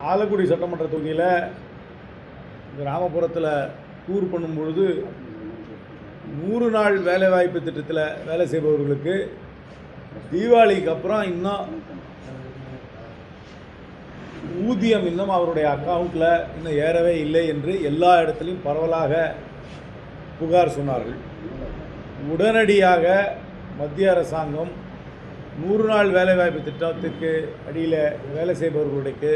ஆலக்குடி சட்டமன்ற தொகுதியில் கிராமப்புறத்தில் டூர் பண்ணும் பொழுது நூறு நாள் வேலைவாய்ப்பு திட்டத்தில் வேலை செய்பவர்களுக்கு தீபாவளிக்கு அப்புறம் இன்னும் ஊதியம் இன்னும் அவருடைய அக்கௌண்ட்டில் இன்னும் ஏறவே இல்லை என்று எல்லா இடத்துலையும் பரவலாக புகார் சொன்னார்கள். உடனடியாக மத்திய அரசாங்கம் நூறு நாள் வேலைவாய்ப்பு திட்டத்துக்கு அடியில் வேலை செய்பவர்களுக்கு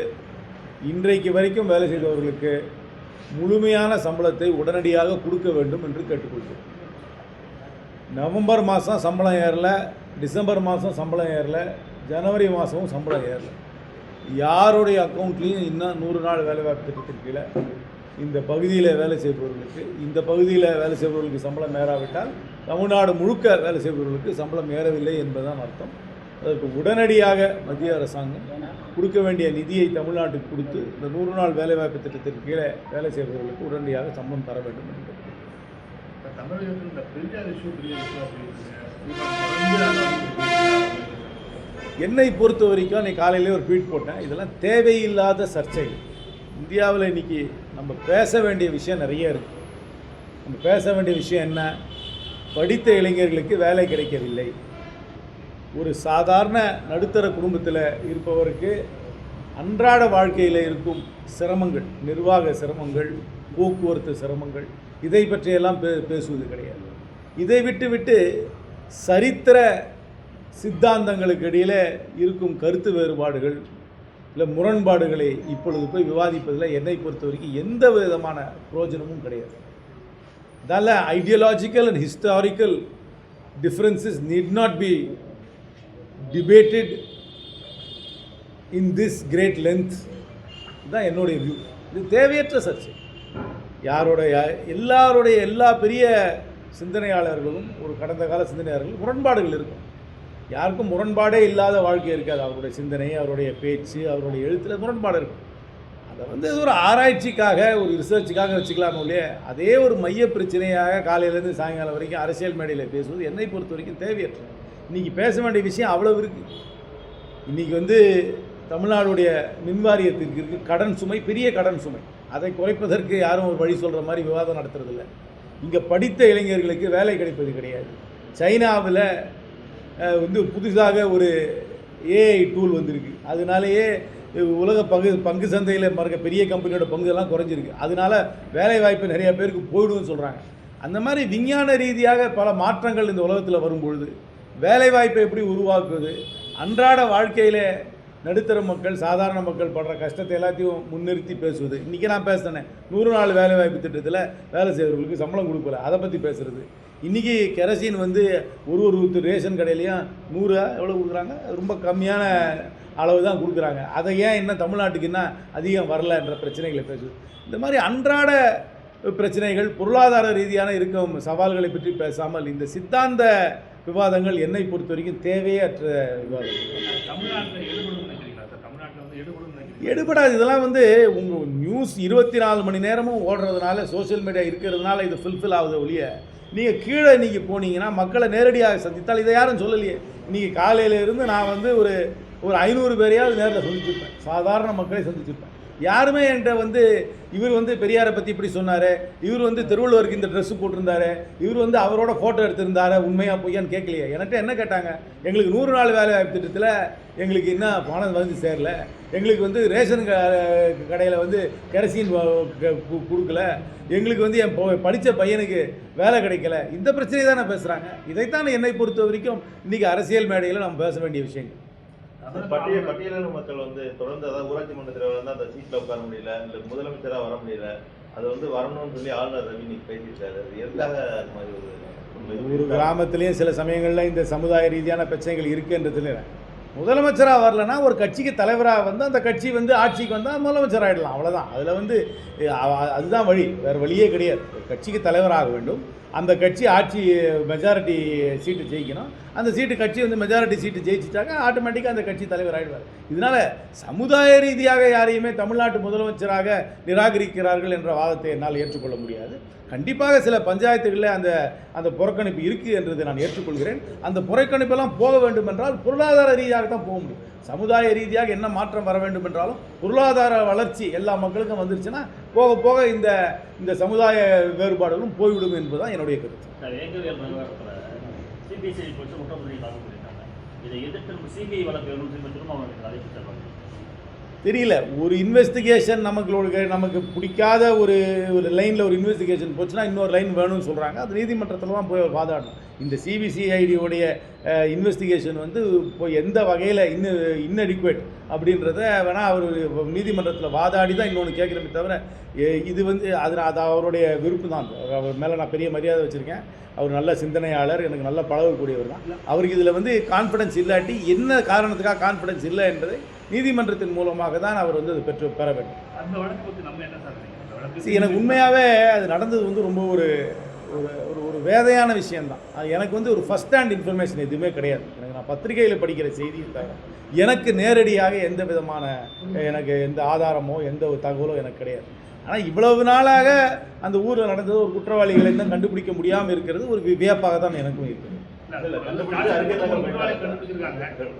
இன்றைக்கு வரைக்கும் வேலை செய்தவர்களுக்கு முழுமையான சம்பளத்தை உடனடியாக கொடுக்க வேண்டும் என்று கேட்டுக்கொள்கிறோம். நவம்பர் மாதம் சம்பளம் ஏறல டிசம்பர் மாதம் சம்பளம் ஏறல ஜனவரி மாதமும் சம்பளம் ஏறல. யாருடைய அக்கௌண்ட்லேயும் இன்னும் நூறு நாள் வேலைவாய்ப்பு திட்டத்தின் கீழே இந்த பகுதியில் வேலை செய்பவர்களுக்கு இந்த பகுதியில் வேலை செய்பவர்களுக்கு சம்பளம் ஏறாவிட்டால் தமிழ்நாடு முழுக்க வேலை செய்பவர்களுக்கு சம்பளம் ஏறவில்லை என்பதுதான் அர்த்தம். அதற்கு உடனடியாக மத்திய அரசாங்கம் கொடுக்க வேண்டிய நிதியை தமிழ்நாட்டுக்கு கொடுத்து இந்த நூறு நாள் வேலைவாய்ப்பு திட்டத்திற்கு கீழே வேலை செய்பவர்களுக்கு உடனடியாக சம்பளம் தர வேண்டும் என்று என்னை பொறுத்த வரைக்கும் அன்றைக்கி காலையிலே ஒரு ட்வீட் போட்டேன். இதெல்லாம் தேவையில்லாத சர்ச்சை இந்தியாவில் இன்னைக்கு நம்ம பேச வேண்டிய விஷயம் நிறைய இருக்குது நம்ம பேச வேண்டிய விஷயம் என்ன? படித்த இளைஞர்களுக்கு வேலை கிடைக்கவில்லை. ஒரு சாதாரண நடுத்தர குடும்பத்தில் இருப்பவருக்கு அன்றாட வாழ்க்கையில் இருக்கும் சிரமங்கள் நிர்வாக சிரமங்கள் போக்குவரத்து சிரமங்கள் இதை பற்றியெல்லாம் பே பேசுவது கிடையாது. இதை விட்டு விட்டு சரித்திர சித்தாந்தங்களுக்கு இடையில் இருக்கும் கருத்து வேறுபாடுகள் இல்லை முரண்பாடுகளை இப்பொழுது போய் விவாதிப்பதில் என்னை பொறுத்த வரைக்கும் எந்த விதமான பிரயோஜனமும் கிடையாது. அதனால் ideological and historical differences need not be debated in this great length தான் என்னுடைய வியூ இது தேவையற்ற சர்ச்சை. யாருடைய எல்லாருடைய எல்லா பெரிய சிந்தனையாளர்களும் ஒரு கடந்த கால சிந்தனையாளர்கள் முரண்பாடுகள் இருக்கும். யாருக்கும் முரண்பாடே இல்லாத வாழ்க்கை இருக்காது. அவருடைய சிந்தனை அவருடைய பேச்சு அவருடைய எழுத்தில் முரண்பாடு இருக்கும். அதை வந்து அது ஒரு ஆராய்ச்சிக்காக ஒரு ரிசர்ச்சுக்காக வச்சுக்கலாம் இல்லையே அதே ஒரு மைய பிரச்சனையாக காலையிலேருந்து சாயங்காலம் வரைக்கும் அரசியல் மேடையில் பேசுவது என்னை பொறுத்த வரைக்கும் தேவையற்றது. இன்றைக்கி பேச வேண்டிய விஷயம் அவ்வளவு இருக்குது இன்றைக்கி வந்து தமிழ்நாடுடைய மின்வாரியத்திற்கு இருக்கு. கடன் சுமை பெரிய கடன் சுமை. அதை குறைப்பதற்கு யாரும் ஒரு வழி சொல்கிற மாதிரி விவாதம் நடத்துறதில்ல. இங்கே படித்த இளைஞர்களுக்கு வேலை கிடைப்பது கிடையாது. சைனாவில் வந்து புதுசாக ஒரு ஏஐ டூல் வந்திருக்கு. அதனாலேயே உலக பங்கு பங்கு சந்தையில் மறக்க பெரிய கம்பெனியோட பங்குலாம் குறைஞ்சிருக்கு. அதனால வேலை வாய்ப்பு நிறைய பேருக்கு போயிடும்னு சொல்கிறாங்க அந்த மாதிரி விஞ்ஞான ரீதியாக பல மாற்றங்கள் இந்த உலகத்தில் வரும்பொழுது வேலைவாய்ப்பை எப்படி உருவாக்குவது? அன்றாட வாழ்க்கையில் நடுத்தர மக்கள் சாதாரண மக்கள் படுற கஷ்டத்தை எல்லாத்தையும் முன்னிறுத்தி பேசுவது. இன்றைக்கி நான் பேசினேன் நூறு நாள் வேலைவாய்ப்பு திட்டத்தில் வேலை செய்கிறவர்களுக்கு சம்பளம் கொடுக்கல. அதை பற்றி பேசுகிறது இன்றைக்கி கெரசின் வந்து ஒரு ஒரு ரேஷன் கடையிலையும் நூறு எவ்வளோ கொடுக்குறாங்க? ரொம்ப கம்மியான அளவு தான் கொடுக்குறாங்க. அதை ஏன் இன்னும் தமிழ்நாட்டுக்கு என்ன அதிகம் வரலன்ற பிரச்சனைகளை பேசுது. இந்த மாதிரி அன்றாட பிரச்சனைகள் பொருளாதார ரீதியான இருக்கும் சவால்களை பற்றி பேசாமல் இந்த சித்தாந்த விவாதங்கள் என்னை பொறுத்த வரைக்கும் தேவையற்ற விவாதங்கள். எடுபடும் நினைக்கிறீங்களா எடுபடாது. இதெல்லாம் வந்து உங்கள் நியூஸ் இருபத்தி நாலு மணி நேரமும் ஓடுறதுனால சோஷியல் மீடியா இருக்கிறதுனால இது ஃபுல்ஃபில் ஆகுது ஒழிய நீங்கள் கீழே நீங்கள் போனீங்கன்னா மக்களை நேரடியாக சந்தித்தால் இதை யாரும் சொல்லலையே. நீங்கள் காலையில இருந்து நான் வந்து ஒரு ஒரு ஐநூறு பேரையாவது நேரில் சந்திச்சிருப்பேன். சாதாரண மக்களை சந்திச்சிருப்பேன். யாருமே என்கிட்ட வந்து இவர் வந்து பெரியாரை பற்றி இப்படி சொன்னார் இவர் வந்து திருவள்ளுவருக்கு இந்த ட்ரெஸ்ஸு போட்டிருந்தாரு இவர் வந்து அவரோட ஃபோட்டோ எடுத்திருந்தாரு உண்மையாக பொய்யான்னு கேட்கலையே. என்கிட்ட என்ன கேட்டாங்க? எங்களுக்கு நூறு நாள் வேலை வாய்ப்பு திட்டத்தில் எங்களுக்கு என்ன பணம் வந்து சேரல எங்களுக்கு வந்து ரேஷன் கடையில் வந்து கெரசின் க- கு- கொடுக்கல எங்களுக்கு வந்து என் படித்த பையனுக்கு வேலை கிடைக்கல. இந்த பிரச்சனையை தானே பேசுகிறாங்க இதைத்தான் என்னை பொறுத்த வரைக்கும் இன்றைக்கி அரசியல் மேடையில் நம்ம பேச வேண்டிய விஷயங்கள். பட்டிய பட்டியலின மக்கள் வந்து தொடர்ந்து அதாவது ஊராட்சி மன்ற தலைவர் வந்து அந்த சீட்ல உட்கார முடியல இல்ல முதலமைச்சரா வர முடியல அது வந்து வரணும்னு சொல்லி ஆளுநர் ரவி நீங்க பேசியிருக்காரு. அது எதுக்காக அந்த மாதிரி ஒரு ஒரு கிராமத்திலையும் சில சமயங்களில் இந்த சமுதாய ரீதியான பிரச்சனைகள் இருக்குன்றதுல முதலமைச்சராக வரலன்னா ஒரு கட்சிக்கு தலைவராக வந்து அந்த கட்சி வந்து ஆட்சிக்கு வந்தால் முதலமைச்சர் ஆகிடலாம் அவ்வளோதான் அதில் வந்து அதுதான் வழி. வேறு வழியே கிடையாது. ஒரு கட்சிக்கு தலைவராக வேண்டும். அந்த கட்சி ஆட்சி மெஜாரிட்டி சீட்டு ஜெயிக்கணும். அந்த சீட்டு கட்சி வந்து மெஜாரிட்டி சீட்டு ஜெயிச்சிட்டாக்க ஆட்டோமேட்டிக்காக அந்த கட்சி தலைவர் ஆகிடுவார் இதனால் சமுதாய ரீதியாக யாரையுமே தமிழ்நாட்டு முதலமைச்சராக நிராகரிக்கிறார்கள் என்ற வாதத்தை என்னால் ஏற்றுக்கொள்ள முடியாது. கண்டிப்பாக சில பஞ்சாயத்துகளில் அந்த அந்த புறக்கணிப்பு இருக்குது என்றதை நான் ஏற்றுக்கொள்கிறேன். அந்த புறக்கணிப்பெல்லாம் போக வேண்டும் என்றால் பொருளாதார ரீதியாக தான் போக முடியும். சமுதாய ரீதியாக என்ன மாற்றம் வர வேண்டும் என்றாலும் பொருளாதார வளர்ச்சி எல்லா மக்களுக்கும் வந்துருச்சுன்னா போக போக இந்த இந்த சமுதாய வேறுபாடுகளும் போய்விடும் என்பதுதான் என்னுடைய கருத்து. தெரியல. ஒரு இன்வெஸ்டிகேஷன் நமக்கு நமக்கு பிடிக்காத ஒரு ஒரு லைனில் ஒரு இன்வெஸ்டிகேஷன் போச்சுன்னா இன்னொரு லைன் வேணும்னு சொல்கிறாங்க அது நீதிமன்றத்தில் தான் போய் வாதாடணும். இந்த சிபிசிஐடியோடைய இன்வெஸ்டிகேஷன் வந்து இப்போ எந்த வகையில் இன்னும் இன்னடிக்குவேட் அப்படின்றத வேணால் அவர் நீதிமன்றத்தில் வாதாடி தான் இன்னொன்று கேட்குறமே தவிர இது வந்து அது அது அவருடைய விருப்பு தான். அவர் மேலே நான் பெரிய மரியாதை வச்சுருக்கேன். அவர் நல்ல சிந்தனையாளர் எனக்கு நல்ல பழகக்கூடியவர் தான். அவருக்கு இதில் வந்து கான்ஃபிடன்ஸ் இல்லாட்டி என்ன காரணத்துக்காக கான்ஃபிடன்ஸ் இல்லை என்பதை நீதிமன்றத்தின் மூலமாக தான் அவர் வந்து அதை பெற்று பெற வேண்டும். அந்த வழக்கு நம்ம என்ன சார் எனக்கு உண்மையாகவே அது நடந்தது வந்து ரொம்ப ஒரு ஒரு ஒரு வேதையான விஷயம்தான். அது எனக்கு வந்து ஒரு ஃபஸ்ட் ஹேண்ட் இன்ஃபர்மேஷன் எதுவுமே கிடையாது. எனக்கு நான் பத்திரிகையில் படிக்கிற செய்தியை தவிர எனக்கு நேரடியாக எந்த விதமான எனக்கு எந்த ஆதாரமோ எந்த ஒரு தகவலோ எனக்கு கிடையாது. ஆனால் இவ்வளவு நாளாக அந்த ஊரில் நடந்தது ஒரு குற்றவாளிகளை இன்னும் கண்டுபிடிக்க முடியாமல் இருக்கிறது ஒரு வியப்பாக தான் எனக்கும் இருக்குது.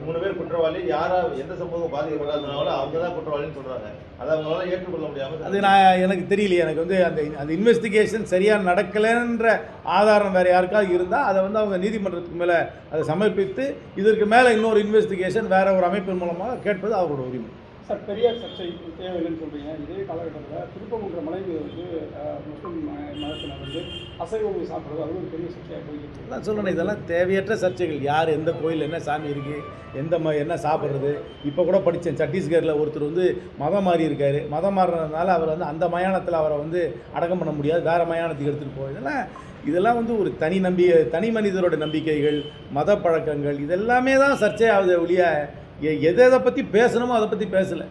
மூணு பேர் குற்றவாளி யாரா எந்த சமூகம் பாதிக்கப்படாதனால அவங்க தான் குற்றவாளின்னு சொல்றாங்க. அதை அவங்களால ஏற்றுக்கொள்ள முடியாம அது நான் எனக்கு தெரியலையே எனக்கு வந்து அந்த அந்த இன்வெஸ்டிகேஷன் சரியாக நடக்கலைன்ற ஆதாரம் வேறு யாருக்காவது இருந்தால் அதை வந்து அவங்க நீதிமன்றத்துக்கு மேலே அதை சமர்ப்பித்து இதற்கு மேலே இன்னொரு இன்வெஸ்டிகேஷன் வேற ஒரு அமைப்பின் மூலமாக கேட்பது அவரோட உரிமை. சார் பெரியார் சர்ச்சை தேவையில்லைன்னு சொல்கிறீங்க இதே காலகட்டத்தில் திருப்பங்குன்ற மலைவி வந்து முஸ்லீம் ம- மதத்தினர் வந்து அசைவ உணவு சாப்பிட்றது அது ஒரு பெரிய சர்ச்சையாக போயிட்டு இருக்கு. நான் சொல்லணும் இதெல்லாம் தேவையற்ற சர்ச்சைகள். யார் எந்த கோயில் என்ன சாமி இருக்குது எந்த ம என்ன சாப்பிட்றது? இப்போ கூட படித்தேன் சத்தீஸ்கரில் ஒருத்தர் வந்து மதம் மாறி இருக்கார். மதம் மாறினதுனால அவர் வந்து அந்த மயானத்தில் அவரை வந்து அடக்கம் பண்ண முடியாது. வேறு மயானத்துக்கு எடுத்துகிட்டு போய் இதெல்லாம் இதெல்லாம் வந்து ஒரு தனி நம்பிக்கை தனி மனிதரோட நம்பிக்கைகள் மத பழக்கங்கள் இதெல்லாமே தான் சர்ச்சையாகுது ஒழிய எதை எதை பற்றி பேசணுமோ அதை பற்றி பேசலை.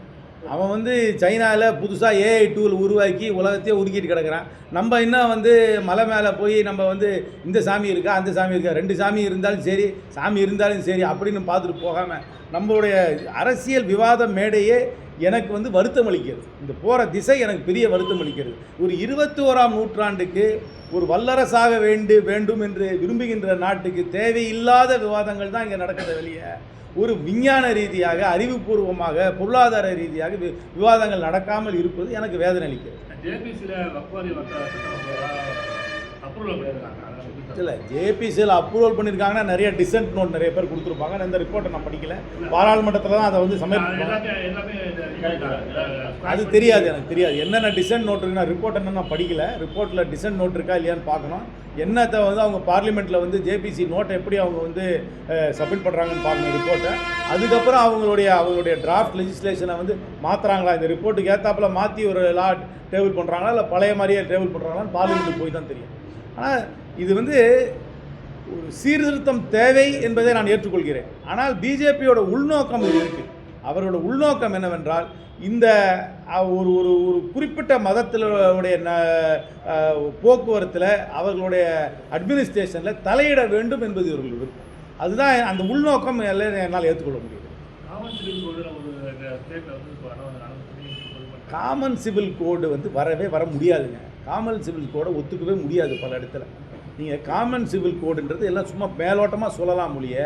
அவன் வந்து சைனாவில் புதுசாக ஏஐ டூல் உருவாக்கி உலகத்தையே உருக்கிட்டு கிடக்கிறான். நம்ம இன்னும் வந்து மலை மேலே போய் நம்ம வந்து இந்த சாமி இருக்கா அந்த சாமி இருக்கா ரெண்டு சாமி இருந்தாலும் சரி சாமி இருந்தாலும் சரி அப்படின்னு பார்த்துட்டு போகாமல் நம்மளுடைய அரசியல் விவாத மேடையே எனக்கு வந்து வருத்தம் அளிக்கிறது. இந்த போகிற திசை எனக்கு பெரிய வருத்தம் அளிக்கிறது. ஒரு இருபத்தி ஓராம் நூற்றாண்டுக்கு ஒரு வல்லரசாக வேண்டு வேண்டும் என்று விரும்புகின்ற நாட்டுக்கு தேவையில்லாத விவாதங்கள் தான் இங்கே நடக்குது வெளியே ஒரு விஞ்ஞான ரீதியாக அறிவுபூர்வமாக பொருளாதார ரீதியாக விவாதங்கள் நடக்காமல் இருப்பது எனக்கு வேதனை அளிக்கிறது. இல்லை ஜேபிசியில் அப்ரூவல் பண்ணியிருக்காங்கன்னா நிறைய டிசன்ட் நோட் நிறைய பேர் கொடுத்துருப்பாங்க. நான் இந்த ரிப்போர்ட்டை நான் படிக்கல. பாராளுமன்றத்தில் தான் அதை வந்து இந்த- அது தெரியாது எனக்கு தெரியாது. என்னென்ன டிசன்ட் நோட் இருக்கு நான் ரிப்போர்ட் என்ன நான் படிக்கல. ரிப்போர்ட்டில் டிசன்ட் நோட் இருக்கா இல்லையான்னு பார்க்கணும். என்னத்தை வந்து அவங்க பார்லிமெண்ட்டில் வந்து ஜேபிசி நோட்டை எப்படி அவங்க வந்து சப்மிட் பண்ணுறாங்கன்னு பார்க்கணும் ரிப்போர்ட்டை அதுக்கப்புறம் அவங்களுடைய அவங்களுடைய டிராஃப்ட் லெஜிஸ்லேஷனை வந்து மாற்றுறாங்களா இந்த ரிப்போர்ட்டுக்கு ஏற்றாப்பில் மாற்றி ஒரு லா டேபிள் பண்ணுறாங்களா இல்லை பழைய மாதிரியே டேபிள் பண்ணுறாங்களான்னு பார்லிமெண்ட்டுக்கு போய் தான் தெரியும். ஆனால் இது வந்து ஒரு சீர்திருத்தம் தேவை என்பதை நான் ஏற்றுக்கொள்கிறேன். ஆனால் பிஜேபியோட உள்நோக்கம் இது அவரோட உள்நோக்கம் என்னவென்றால் இந்த ஒரு ஒரு ஒரு குறிப்பிட்ட மதத்தினுடைய போக்குவரத்தில் அவர்களுடைய அட்மினிஸ்ட்ரேஷனில் தலையிட வேண்டும் என்பது இவர்கள் விருப்பம். அதுதான் அந்த உள்நோக்கம் எல்லாம் என்னால் ஏற்றுக்கொள்ள முடியும் காமன் சிவில் கோடு வந்து வரவே வர முடியாதுங்க. காமன் சிவில் கோடை ஒத்துக்கவே முடியாது பல இடத்துல. நீங்கள் காமன் சிவில் கோடுன்றது எல்லாம் சும்மா மேலோட்டமாக சொல்லலாம் மொழிய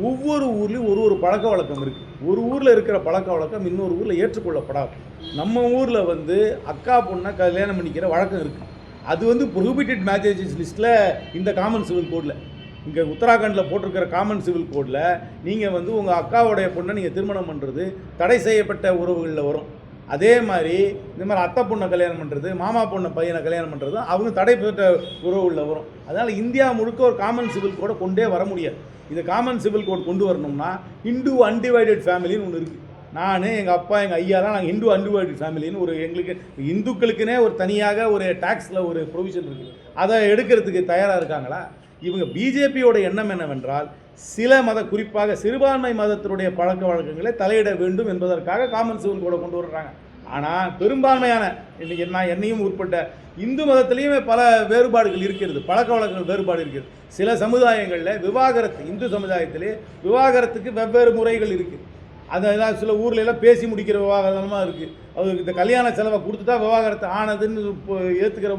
ஒவ்வொரு ஊர்லேயும் ஒரு ஒரு பழக்க வழக்கம் இருக்குது ஒரு ஊரில் இருக்கிற பழக்க வழக்கம் இன்னொரு ஊரில் ஏற்றுக்கொள்ளப்படாது. நம்ம ஊரில் வந்து அக்கா பொண்ணை கல்யாணம் பண்ணிக்கிற வழக்கம் இருக்குது அது வந்து ப்ரொஹிபிட்டட் மேரேஜஸ் லிஸ்ட்டில் இந்த காமன் சிவில் கோடில் இங்கே உத்தராகண்டில் போட்டிருக்கிற காமன் சிவில் கோடில் நீங்கள் வந்து உங்கள் அக்காவுடைய பொண்ணை நீங்கள் திருமணம் பண்ணுறது தடை செய்யப்பட்ட உறவுகளில் வரும். அதே மாதிரி இந்த மாதிரி அத்தை பொண்ணை கல்யாணம் பண்ணுறது மாமா பொண்ணை பையனை கல்யாணம் பண்ணுறது அவங்க தடைப்பட்ட உறவுகளில் வரும். அதனால் இந்தியா முழுக்க ஒரு காமன் சிவில் கோடை கொண்டே வர முடியாது. இந்த காமன் சிவில் கோட் கொண்டு வரணும்னா இந்து அன்டிவைடட் ஃபேமிலின்னு ஒன்று இருக்குது நான் எங்கள் அப்பா எங்கள் ஐயாலாம் நாங்கள் இந்து அன்டிவைடட் ஃபேமிலின்னு ஒரு எங்களுக்கு இந்துக்களுக்குனே ஒரு தனியாக ஒரு டேக்ஸில் ஒரு ப்ரொவிஷன் இருக்குது அதை எடுக்கிறதுக்கு தயாராக இருக்காங்களா? இவங்க பிஜேபியோட எண்ணம் என்னவென்றால் சில மத குறிப்பாக சிறுபான்மை மதத்தினுடைய பழக்க வழக்கங்களை தலையிட வேண்டும் என்பதற்காக காமன் சிவில் கோடை கொண்டு வர்றாங்க. ஆனால் பெரும்பான்மையான இன்னைக்கு நான் என்னையும் உட்பட்ட இந்து மதத்திலையுமே பல வேறுபாடுகள் இருக்கிறது. பழக்க வழக்கங்கள் வேறுபாடு இருக்கிறது. சில சமுதாயங்களில் விவாகரத்து இந்து சமுதாயத்திலே விவாகரத்துக்கு வெவ்வேறு முறைகள் இருக்குது அதெல்லாம் சில ஊர்ல எல்லாம் பேசி முடிக்கிற விவாகரமாக இருக்குது அவருக்கு இந்த கல்யாண செலவை கொடுத்துட்டா விவாகரத்து ஆனதுன்னு இப்போ ஏற்றுக்கிற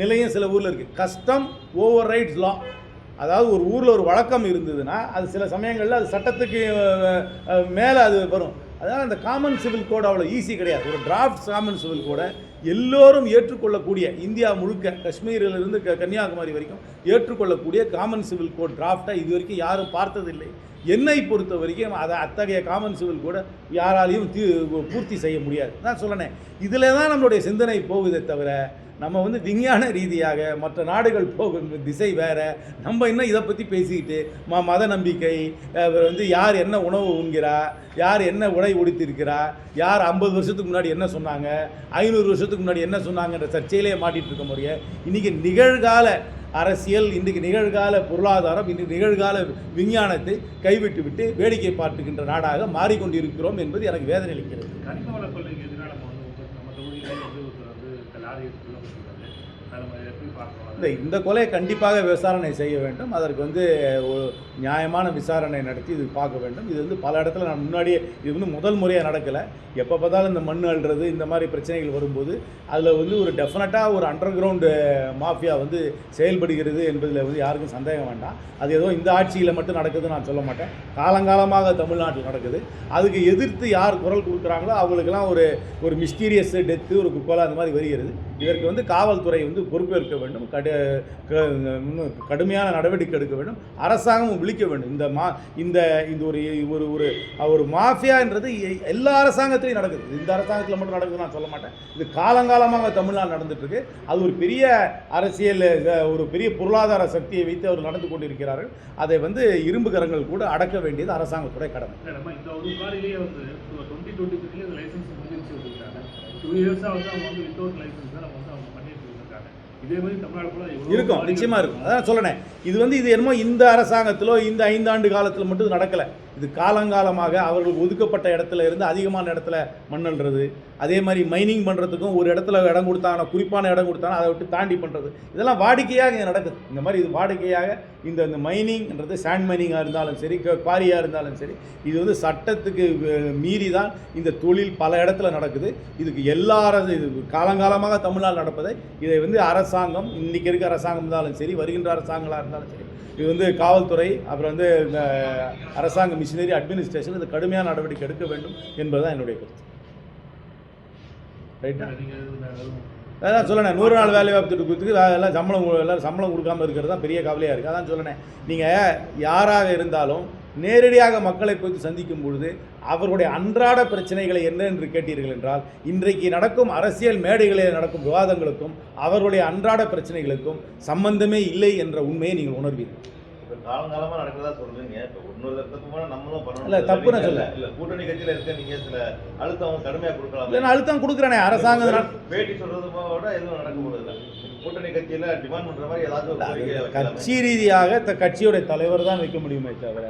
நிலையும் சில ஊரில் இருக்குது கஸ்டம் ஓவர் ரைட்ஸ் லா. அதாவது ஒரு ஊரில் ஒரு வழக்கம் இருந்ததுன்னா அது சில சமயங்களில் அது சட்டத்துக்கு மேலே அது வரும். அதனால் அந்த காமன் சிவில் கோட் அவ்வளோ ஈஸி கிடையாது. ஒரு டிராஃப்ட் காமன் சிவில் கோடை எல்லோரும் ஏற்றுக்கொள்ளக்கூடிய இந்தியா முழுக்க காஷ்மீரிலிருந்து க கன்னியாகுமரி வரைக்கும் ஏற்றுக்கொள்ளக்கூடிய காமன் சிவில் கோட் டிராஃப்டை இது வரைக்கும் யாரும் பார்த்ததில்லை. என்னை பொறுத்த வரைக்கும் அதை அத்தகைய காமன் சிவில் கூட யாராலையும் தீ பூர்த்தி செய்ய முடியாது. நான் சொல்லணேன் இதில் தான் நம்மளுடைய சிந்தனை போகுதே தவிர நம்ம வந்து விஞ்ஞான ரீதியாக மற்ற நாடுகள் போகும் திசை வேறு. நம்ம இன்னும் இதை பற்றி பேசிக்கிட்டு ம மத நம்பிக்கை வந்து யார் என்ன உணவு உண்கிறா யார் என்ன உடை உடுத்திருக்கிறா யார் ஐம்பது வருஷத்துக்கு முன்னாடி என்ன சொன்னாங்க ஐநூறு வருஷத்துக்கு முன்னாடி என்ன சொன்னாங்கன்ற சர்ச்சையிலே மாட்டிட்டு இருக்க முடியும் இன்றைக்கி நிகழ்கால அரசியல் இன்றைக்கு நிகழ்கால பொருளாதாரம் இன்றைக்கு நிகழ்கால விஞ்ஞானத்தை கைவிட்டு விட்டு வேடிக்கை பார்த்துக்கின்ற நாடாக மாறிக்கொண்டிருக்கிறோம் என்பது எனக்கு வேதனை அளிக்கிறது. வந்து லாரி எடுத்துள்ள கொடுத்துருக்காரு எப்படி இல்லை இந்த கொலையை கண்டிப்பாக விசாரணை செய்ய வேண்டும். அதற்கு வந்து ஒரு நியாயமான விசாரணை நடத்தி இது பார்க்க வேண்டும். இது வந்து பல இடத்துல நான் முன்னாடியே இது வந்து முதல் முறையாக நடக்கலை. எப்போ பார்த்தாலும் இந்த மண் அழுறது இந்த மாதிரி பிரச்சனைகள் வரும்போது அதில் வந்து ஒரு டெஃபினட்டாக ஒரு அண்டர் கிரவுண்டு மாஃபியா வந்து செயல்படுகிறது என்பதில் வந்து யாருக்கும் சந்தேகம் வேண்டாம். அது ஏதோ இந்த ஆட்சியில் மட்டும் நடக்குதுன்னு நான் சொல்ல மாட்டேன். காலங்காலமாக தமிழ்நாட்டில் நடக்குது. அதுக்கு எதிர்த்து யார் குரல் கொடுக்குறாங்களோ அவங்களுக்கெல்லாம் ஒரு ஒரு மிஸ்டீரியஸ் டெத்து ஒரு குக்கோலா அந்த மாதிரி வருகிறது. இதற்கு வந்து காவல்துறை வந்து பொறுப்பேற்க வேண்டும் கடு இன்னும் கடுமையான நடவடிக்கை எடுக்க வேண்டும் அரசாங்கமும் விழிக்க வேண்டும். இந்த மா இந்த இந்த ஒரு ஒரு ஒரு ஒரு மாஃபியான்றது எ- எல்லா அரசாங்கத்திலையும் நடக்குது. இந்த அரசாங்கத்தில் மட்டும் நடக்குதுன்னு நான் சொல்ல மாட்டேன். இது காலங்காலமாக தமிழ்நாடு நடந்துட்டுருக்கு. அது ஒரு பெரிய அரசியல் ஒரு பெரிய பொருளாதார சக்தியை வைத்து அவர் நடந்து கொண்டிருக்கிறார்கள். அதை வந்து இரும்பு கரங்கள் கூட அடக்க வேண்டியது அரசாங்கத்துடைய கடமை. இந்த ஒரு காரிலேயே வந்து டுவெண்ட்டி டுவெண்ட்டி த்ரீல லைசன்ஸ் முடிஞ்சு டூ இயர்ஸாக வந்து அவங்க வந்து வித்தவுட் லைசன்ஸ் தான் நம்ம வந்து அவங்க பண்ணிட்டு இருக்காங்க இதே மாதிரி தமிழ்நாடு கூட எவ்வளவோ இருக்கும் நிச்சயமா இருக்கும். அதான் சொல்லணேன் இது வந்து இது என்னமோ இந்த அரசாங்கத்திலோ இந்த ஐந்தாண்டு காலத்தில் மட்டும் நடக்கலை. இது காலங்காலமாக அவர்கள் ஒதுக்கப்பட்ட இடத்துல இருந்து அதிகமான இடத்துல மண்ணல்றது அதே மாதிரி மைனிங் பண்ணுறதுக்கும் ஒரு இடத்துல இடம் கொடுத்தாங்கன்னா குறிப்பான இடம் கொடுத்தாங்க அதை விட்டு தாண்டி பண்ணுறது இதெல்லாம் வாடிக்கையாக இங்கே நடக்குது. இந்த மாதிரி இது வாடிக்கையாக இந்த இந்த மைனிங்ன்றது சாண்ட் மைனிங்காக இருந்தாலும் சரி குவாரியாக இருந்தாலும் சரி இது வந்து சட்டத்துக்கு மீறி தான் இந்த தொழில் பல இடத்துல நடக்குது. இதுக்கு எல்லாரது இது காலங்காலமாக தமிழ்நாடு நடப்பதை இதை வந்து அரசாங்கம் இன்றைக்கி இருக்க அரசாங்கம் இருந்தாலும் சரி வருகின்ற அரசாங்கங்களாக இருந்தாலும் சரி இது வந்து காவல்துறை அப்புறம் வந்து இந்த அரசாங்க மிஷினரி அட்மினிஸ்ட்ரேஷன் இது கடுமையான நடவடிக்கை எடுக்க வேண்டும் என்பதுதான் என்னுடைய கருத்து. ரைட்டா அதான் சொல்லணே நூறு நாள் வேலை வாய்ப்பு திட்டம் கொடுத்துட்டு எல்லாம் சம்பளம் எல்லாம் சம்பளம் கொடுக்காம இருக்கிறது தான் பெரிய கவலையாக இருக்குது அதான் சொல்லணேன் நீங்கள் யாராக இருந்தாலும் நேரடியாக மக்களை போய் சந்திக்கும் பொழுது அவர்களுடைய அன்றாட பிரச்சனைகளை என்ன என்று கேட்டீர்கள் என்றால் இன்றைக்கு நடக்கும் அரசியல் மேடைகளில் நடக்கும் விவாதங்களுக்கும் அவர்களுடைய அன்றாட பிரச்சனைகளுக்கும் சம்பந்தமே இல்லை என்ற உண்மையை நீங்கள் உணர்வீர்கள். இப்ப காலங்காலமா நடக்கிறதா சொல்றீங்க. இப்ப இன்னொரு நம்மளும் பண்ணணும். இல்ல, தப்பு நான் இல்ல சொல்லல. இல்ல கூட்டணி கட்சியில இருக்க நீங்க சில அழுத்தம் அவங்க கடுமையா கொடுக்கலாம். இல்லை நான் அழுத்தம் கொடுக்குறேனே அரசாங்கம் பேட்டி சொல்றது விட எதுவும் நடக்க இல்ல. கூட்டணி கட்சியில டிமாண்ட் பண்ற மாதிரி ஏதாச்சும். கட்சி ரீதியாக கட்சியுடைய தலைவர் தான் வைக்க முடியுமே தவிர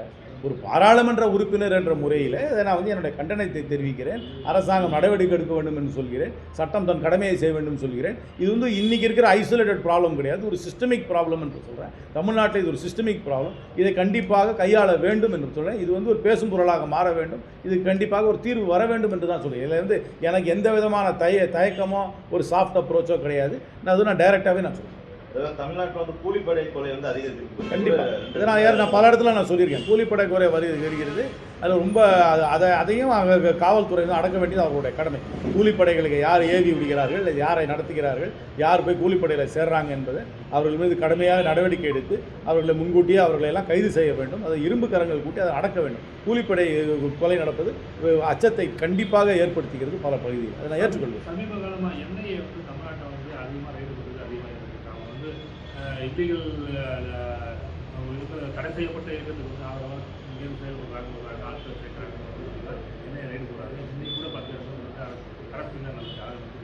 ஒரு பாராளுமன்ற உறுப்பினர் என்ற முறையில் இதை நான் வந்து என்னுடைய கண்டனத்தை தெரிவிக்கிறேன். அரசாங்கம் நடவடிக்கை எடுக்க வேண்டும் என்று சொல்கிறேன். சட்டம் தன் கடமையை செய்ய வேண்டும் சொல்கிறேன். இது வந்து இன்றைக்கி இருக்கிற ஐசோலேட்டட் ப்ராப்ளம் கிடையாது. ஒரு சிஸ்டமிக் ப்ராப்ளம் என்று சொல்கிறேன் தமிழ்நாட்டில் இது ஒரு சிஸ்டமிக் ப்ராப்ளம் இதை கண்டிப்பாக கையாள வேண்டும் என்று சொல்கிறேன் இது வந்து ஒரு பேசும் பொருளாக மாற வேண்டும். இது கண்டிப்பாக ஒரு தீர்வு வர வேண்டும் என்று தான் சொல்கிறேன் இதில் வந்து எனக்கு எந்த விதமான தய தயக்கமோ ஒரு சாஃப்ட் அப்ரோச்சோ கிடையாது. நான் அது நான் டைரெக்டாகவே நான் சொல்கிறேன் தமிழ்நாட்டுல வந்து கூலிப்படை கொலை வந்து அதிகரிச்சிருக்கு. கண்டிப்பாக இதை நான் நான் பல இடத்துல நான் சொல்லியிருக்கேன். கூலிப்படை குறை வரு வருகிறது. அது ரொம்ப அது- அதை அதையும் அவங்க காவல்துறை அடக்க வேண்டியது அவர்களுடைய கடமை. கூலிப்படைகளுக்கு யார் ஏவி விடுகிறார்கள்? இல்லை யாரை நடத்துகிறார்கள்? யார் போய் கூலிப்படையில் சேர்றாங்க என்பதை அவர்கள் மீது கடுமையாக நடவடிக்கை எடுத்து அவர்களை முன்கூட்டியே அவர்களை எல்லாம் கைது செய்ய வேண்டும். அதை இரும்பு கரங்கள் கூட்டி அதை அடக்க வேண்டும். கூலிப்படை கொலை நடப்பது அச்சத்தை கண்டிப்பாக ஏற்படுத்துகிறது பல பகுதியில் அதை நான் ஏற்றுக்கொள்வேன் வந்து இல்லீகல் இருக்கிற தடை செய்யப்பட்ட இருக்கிறதுக்கு வந்து ஆதரவாக இங்கேயும் செயல்படுறாங்க ஒரு ஆட்கள் சேர்க்குறாங்க என்ன ரைடு போகிறாங்க இன்னைக்கு கூட பார்த்தீங்கன்னா வருஷம் வந்து அரசு நடந்துச்சு ஆரம்பிச்சு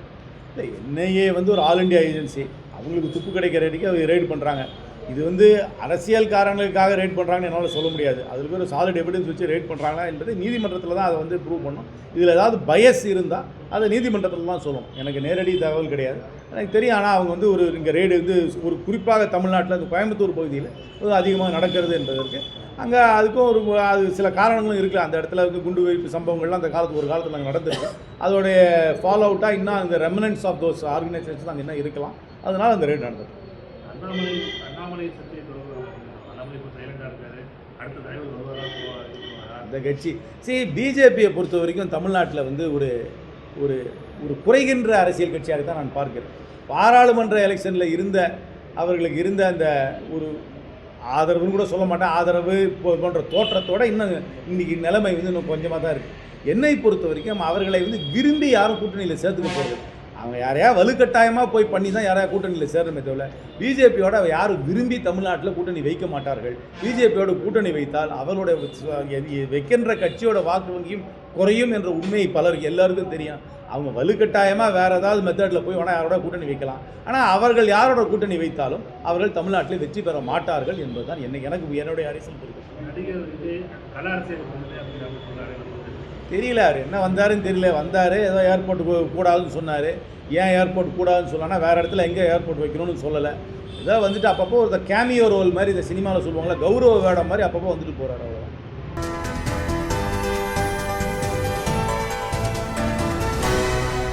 இல்லை. என்ஐஏ வந்து ஒரு ஆல் இண்டியா ஏஜென்சி. அவங்களுக்கு துப்பு கிடைக்கிற அடிக்கு அவங்க ரைடு பண்ணுறாங்க இது வந்து அரசியல் காரணங்களுக்காக ரைட் பண்ணுறாங்கன்னு என்னால் சொல்ல முடியாது. அதுக்கு ஒரு சாலிட் எவிடன்ஸ் வச்சு ரேட் பண்ணுறாங்களா என்பது நீதிமன்றத்தில் தான் அதை வந்து ப்ரூவ் பண்ணும். இதில் ஏதாவது பயஸ் இருந்தால் அதை நீதிமன்றத்தில் தான் சொல்லணும் எனக்கு நேரடி தகவல் கிடையாது. எனக்கு தெரியும். ஆனால் அவங்க வந்து ஒரு இங்கே ரேடு வந்து ஒரு குறிப்பாக தமிழ்நாட்டில் இந்த கோயம்புத்தூர் பகுதியில் அதிகமாக நடக்கிறது என்பதற்கு அங்கே அதுக்கும் ஒரு அது சில காரணங்களும் இருக்குது அந்த இடத்துல வந்து குண்டு வைப்பு சம்பவங்கள்லாம் அந்த காலத்து ஒரு காலத்தில் நாங்கள் நடந்திருக்கு. அதோடைய ஃபாலோ அவுட்டாக இன்னும் அந்த ரெமனன்ஸ் ஆஃப் தோஸ் ஆர்கனைசேஷன் அங்கே இன்னும் இருக்கலாம். அதனால் அந்த ரேட் நடந்தது அண்ணாமலை சர்ச்சையை அண்ணாமலை இப்போ சைலண்டாக இருக்காரு. அடுத்த தலைவர் வருவாரா இந்த கட்சி. சரி பிஜேபியை பொறுத்த வரைக்கும் தமிழ்நாட்டில் வந்து ஒரு ஒரு ஒரு குறைகின்ற அரசியல் கட்சியாக தான் நான் பார்க்கிறேன். பாராளுமன்ற எலெக்ஷனில் இருந்த அவர்களுக்கு இருந்த அந்த ஒரு ஆதரவுன்னு கூட சொல்ல மாட்டேன். ஆதரவு போன்ற தோற்றத்தோடு இன்னும் இன்றைக்கி நிலைமை வந்து இன்னும் கொஞ்சமாக தான் இருக்குது என்னை பொறுத்த வரைக்கும் அவர்களை வந்து விரும்பி யாரும் கூட்டணியில் சேர்த்துக்க போகிறது அவங்க யாரையா வலுக்கட்டாயமாக போய் பண்ணி தான் யாரையா கூட்டணியில் சேரணுமே தவிர பிஜேபியோட யாரும் விரும்பி தமிழ்நாட்டில் கூட்டணி வைக்க மாட்டார்கள். பிஜேபியோட கூட்டணி வைத்தால் அவர்களுடைய வ- வைக்கின்ற கட்சியோட வாக்கு வங்கியும் குறையும் என்ற உண்மை பலருக்கு எல்லாருக்கும் தெரியும். அவங்க வலுக்கட்டாயமாக வேற ஏதாவது மெத்தடில் போய் வேணால் யாரோட கூட்டணி வைக்கலாம். ஆனால் அவர்கள் யாரோட கூட்டணி வைத்தாலும் அவர்கள் தமிழ்நாட்டில் வெற்றி பெற மாட்டார்கள் என்பதுதான் என்ன எனக்கு என்னுடைய அரசியல். தெரியல அவர் என்ன வந்தாருன்னு தெரியல. வந்தார் ஏதோ ஏர்போர்ட் கூடாதுன்னு சொன்னார். ஏன் ஏர்போர்ட் கூடாதுன்னு சொல்லலாம் வேறு இடத்துல எங்கே ஏர்போர்ட் வைக்கணும்னு சொல்லலை. ஏதோ வந்துட்டு அப்பப்போ ஒரு கேமியோ ரோல் மாதிரி இந்த சினிமாவில் சொல்லுவாங்களே கௌரவ வேடம் மாதிரி அப்பப்போ வந்துட்டு போகிறார் அவர்.